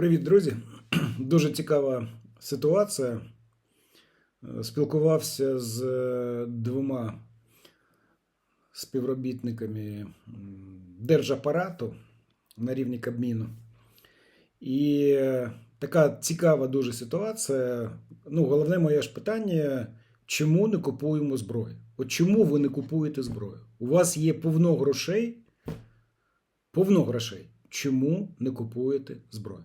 Привіт, друзі! Дуже цікава ситуація. Е, Спілкувався з е, двома співробітниками держапарату на рівні Кабміну. І е, така цікава дуже ситуація. Ну, головне моє ж питання: чому не купуємо зброю? От чому ви не купуєте зброю? У вас є повно грошей, повно грошей. Чому не купуєте зброю?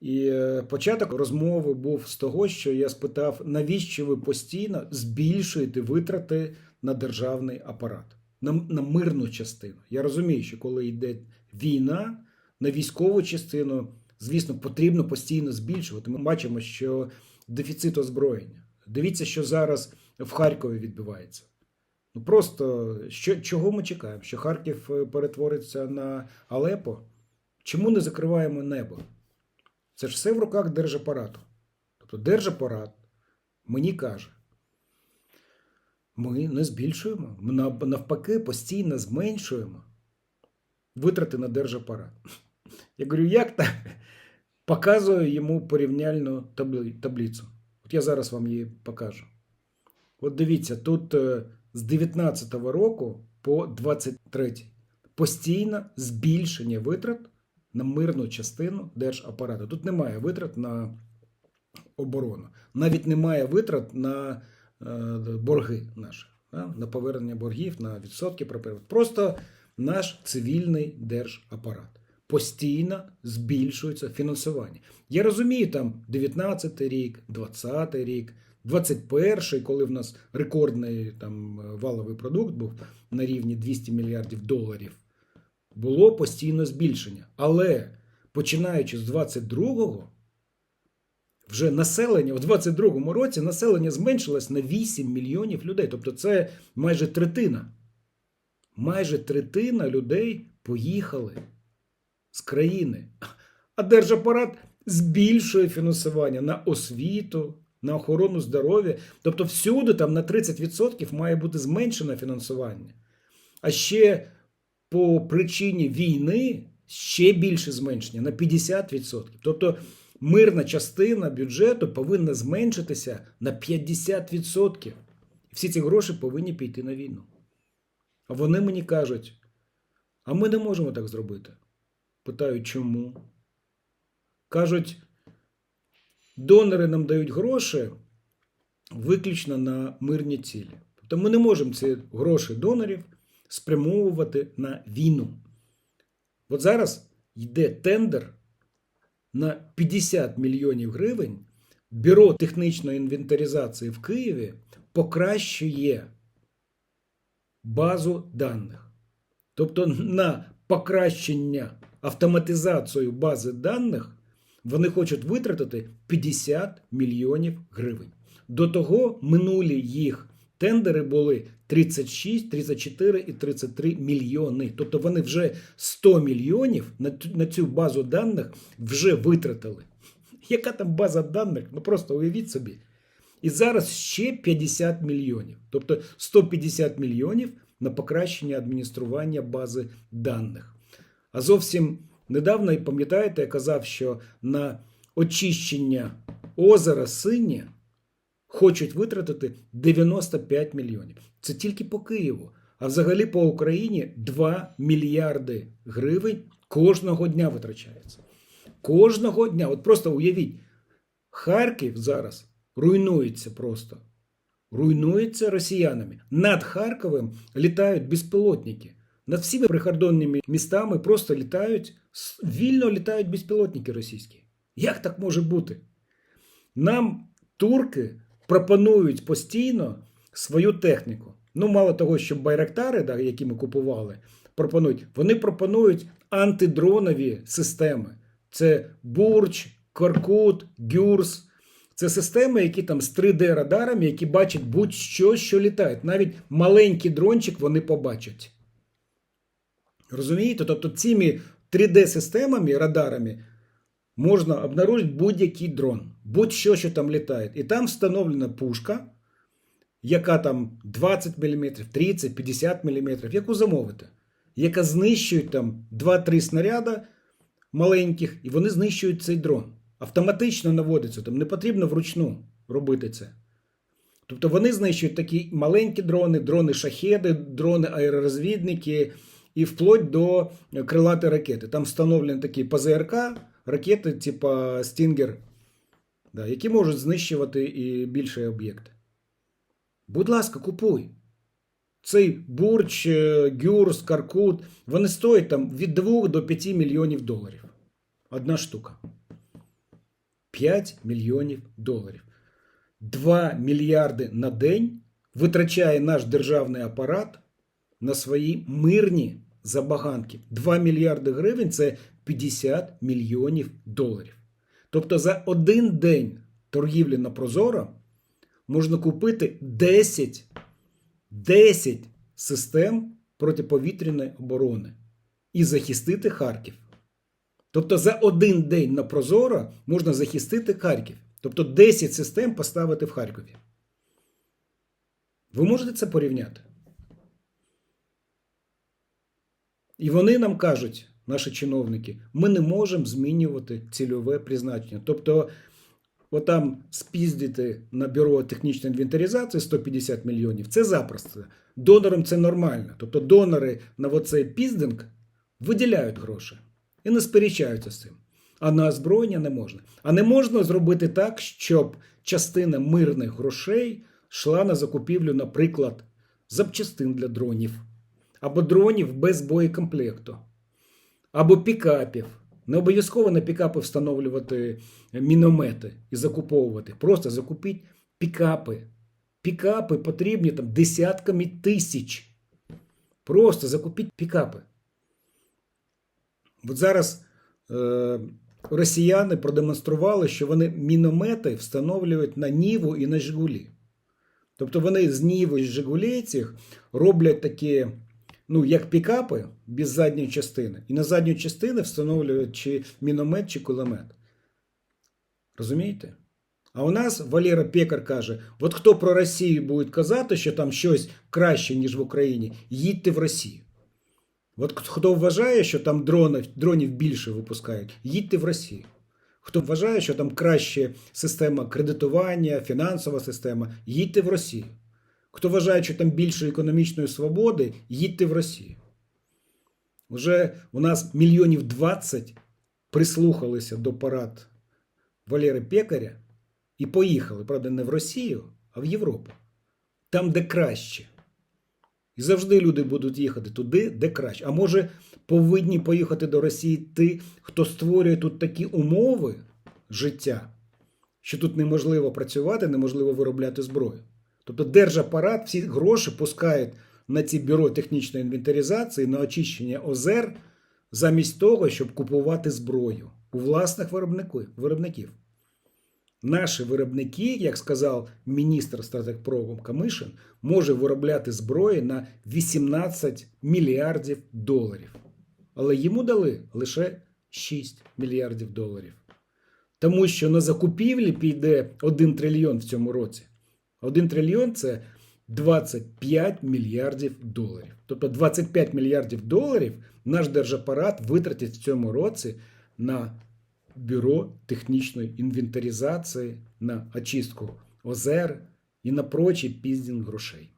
І е, початок розмови був з того, що я спитав, навіщо ви постійно збільшуєте витрати на державний апарат, на, на мирну частину. Я розумію, що коли йде війна, на військову частину, звісно, потрібно постійно збільшувати. Ми бачимо, що дефіцит озброєння. Дивіться, що зараз в Харкові відбувається. Ну просто що, чого ми чекаємо? Що Харків е, перетвориться на Алепо? Чому не закриваємо небо? Це ж все в руках держапарату. Тобто держапарат мені каже, ми не збільшуємо, ми навпаки постійно зменшуємо витрати на держапарат. Я говорю, як так? Показую йому порівняльну табли- таблицю. От я зараз вам її покажу. От дивіться, тут е, з 19-го року по 23 постійно збільшення витрат на мирну частину держапарату. Тут немає витрат на оборону. Навіть немає витрат на е, борги наші, на повернення боргів, на відсотки про. Просто наш цивільний держапарат. Постійно збільшується фінансування. Я розумію, там 19 рік, 20 рік, 21 коли в нас рекордний там валовий продукт був на рівні 200 мільярдів доларів було постійно збільшення. Але починаючи з 22-го, вже населення в 22-му році населення зменшилось на 8 мільйонів людей. Тобто це майже третина. Майже третина людей поїхали з країни. А держапарат збільшує фінансування на освіту, на охорону здоров'я. Тобто всюди там на 30% має бути зменшене фінансування. А ще по причині війни ще більше зменшення на 50%. Тобто мирна частина бюджету повинна зменшитися на 50%. Всі ці гроші повинні піти на війну. А вони мені кажуть: а ми не можемо так зробити. Питаю, чому? Кажуть, донори нам дають гроші виключно на мирні цілі. Тобто ми не можемо ці гроші донорів спрямовувати на війну. От зараз йде тендер на 50 мільйонів гривень. Бюро технічної інвентаризації в Києві покращує базу даних. Тобто на покращення автоматизацію бази даних вони хочуть витратити 50 мільйонів гривень. До того минулі їх тендери були 36, 34 і 33 мільйони. Тобто вони вже 100 мільйонів на, цю базу даних вже витратили. Яка там база даних? Ну просто уявіть собі. І зараз ще 50 мільйонів. Тобто 150 мільйонів на покращення адміністрування бази даних. А зовсім недавно, і пам'ятаєте, я казав, що на очищення озера Синє хочуть витратити 95 мільйонів. Це тільки по Києву. А взагалі по Україні 2 мільярди гривень кожного дня витрачається. Кожного дня. От просто уявіть, Харків зараз руйнується просто. Руйнується росіянами. Над Харковом літають безпілотники. Над всіми прикордонними містами просто літають, вільно літають безпілотники російські. Як так може бути? Нам турки пропонують постійно свою техніку. Ну, мало того, що байрактари, да, які ми купували, пропонують, вони пропонують антидронові системи. Це Бурч, Коркут, Гюрс. Це системи, які там з 3D-радарами, які бачать будь-що, що літає. Навіть маленький дрончик вони побачать. Розумієте? Тобто цими 3D-системами, радарами можна обнаружити будь-який дрон, будь-що, що там літає. І там встановлена пушка, яка там 20 мм, 30, 50 мм, яку замовити, яка знищує там 2-3 снаряда маленьких, і вони знищують цей дрон. Автоматично наводиться, там не потрібно вручну робити це. Тобто вони знищують такі маленькі дрони, дрони шахеди, дрони аеророзвідники і вплоть до крилатої ракети. Там встановлені такі ПЗРК, ракети, типа Стінгер, да, які можуть знищувати і більші об'єкти. Будь ласка, купуй. Цей бурч, е, гюрс, каркут, вони стоять там від 2 до 5 мільйонів доларів. Одна штука. 5 мільйонів доларів. 2 мільярди на день витрачає наш державний апарат на свої мирні забаганки. 2 мільярди гривень це 50 мільйонів доларів. Тобто за один день торгівлі на Прозоро можна купити 10, 10 систем протиповітряної оборони і захистити Харків. Тобто за один день на Прозоро можна захистити Харків. Тобто 10 систем поставити в Харкові. Ви можете це порівняти? І вони нам кажуть, наші чиновники, ми не можемо змінювати цільове призначення. Тобто, отам спіздити на бюро технічної інвентаризації 150 мільйонів це запросто. Донорам це нормально. Тобто донори на оцей піздинг виділяють гроші і не сперечаються з цим. А на озброєння не можна. А не можна зробити так, щоб частина мирних грошей йшла на закупівлю, наприклад, запчастин для дронів, або дронів без боєкомплекту, або пікапів. Не обов'язково на пікапи встановлювати міномети і закуповувати. Просто закупіть пікапи. Пікапи потрібні там десятками тисяч. Просто закупіть пікапи. От зараз е, росіяни продемонстрували, що вони міномети встановлюють на Ніву і на Жигулі. Тобто вони з Ніви і Жигулі цих роблять такі, ну, як пікапи без задньої частини. І на задню частину встановлюють чи міномет, чи кулемет. Розумієте? А у нас Валера Пекар каже: от хто про Росію буде казати, що там щось краще, ніж в Україні, їдьте в Росію. От хто вважає, що там дронів, дронів більше випускають, їдьте в Росію. Хто вважає, що там краще система кредитування, фінансова система, їдьте в Росію. Хто вважає, що там більше економічної свободи, їдьте в Росію. Уже у нас мільйонів 20 прислухалися до парад Валери Пекаря і поїхали, правда, не в Росію, а в Європу. Там, де краще. І завжди люди будуть їхати туди, де краще. А може, повинні поїхати до Росії ті, хто створює тут такі умови життя, що тут неможливо працювати, неможливо виробляти зброю. Тобто держапарат всі гроші пускають на ці бюро технічної інвентаризації, на очищення озер, замість того, щоб купувати зброю у власних виробників. Наші виробники, як сказав міністр стратегпровом Камишин, може виробляти зброї на 18 мільярдів доларів. Але йому дали лише 6 мільярдів доларів. Тому що на закупівлі піде 1 трильйон в цьому році. 1 трильйон це 25 мільярдів доларів. Тобто 25 мільярдів доларів наш держапарат витратить в цьому році на бюро технічної інвентаризації, на очистку озер і на прочий піздінг грошей.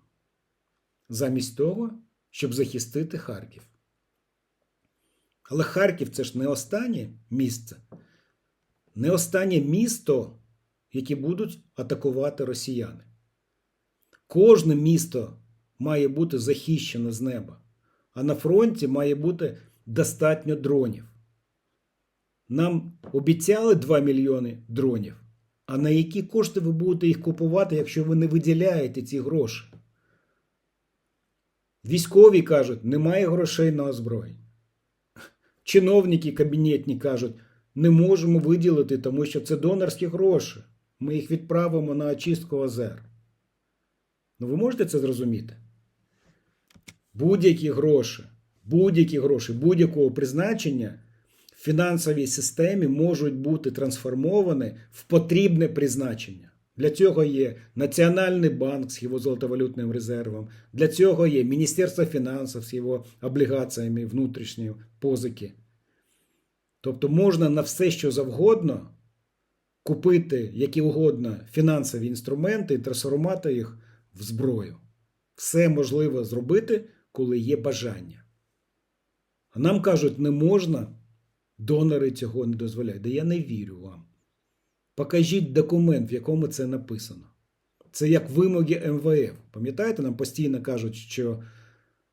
Замість того, щоб захистити Харків. Але Харків це ж не останнє місце, не останнє місто, яке будуть атакувати росіяни. Кожне місто має бути захищено з неба, а на фронті має бути достатньо дронів. Нам обіцяли 2 мільйони дронів. А на які кошти ви будете їх купувати, якщо ви не виділяєте ці гроші? Військові кажуть, немає грошей на озброєння. Чиновники кабінетні кажуть, не можемо виділити, тому що це донорські гроші. Ми їх відправимо на очистку озер. Ну ви можете це зрозуміти? Будь-які гроші, будь-які гроші, будь-якого призначення в фінансовій системі можуть бути трансформовані в потрібне призначення. Для цього є Національний банк з його золотовалютним резервом, для цього є Міністерство фінансів з його облігаціями внутрішньої позики. Тобто можна на все, що завгодно купити які угодно фінансові інструменти і трансформувати їх в зброю. Все можливо зробити, коли є бажання. А нам кажуть, не можна, донори цього не дозволяють. Да я не вірю вам. Покажіть документ, в якому це написано. Це як вимоги МВФ. Пам'ятаєте, нам постійно кажуть, що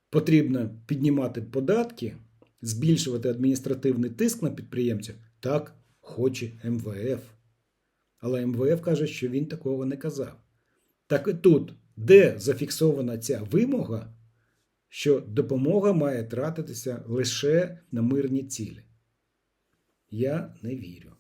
потрібно піднімати податки, збільшувати адміністративний тиск на підприємців. Так хоче МВФ. Але МВФ каже, що він такого не казав. Так і тут, де зафіксована ця вимога, що допомога має тратитися лише на мирні цілі? Я не вірю.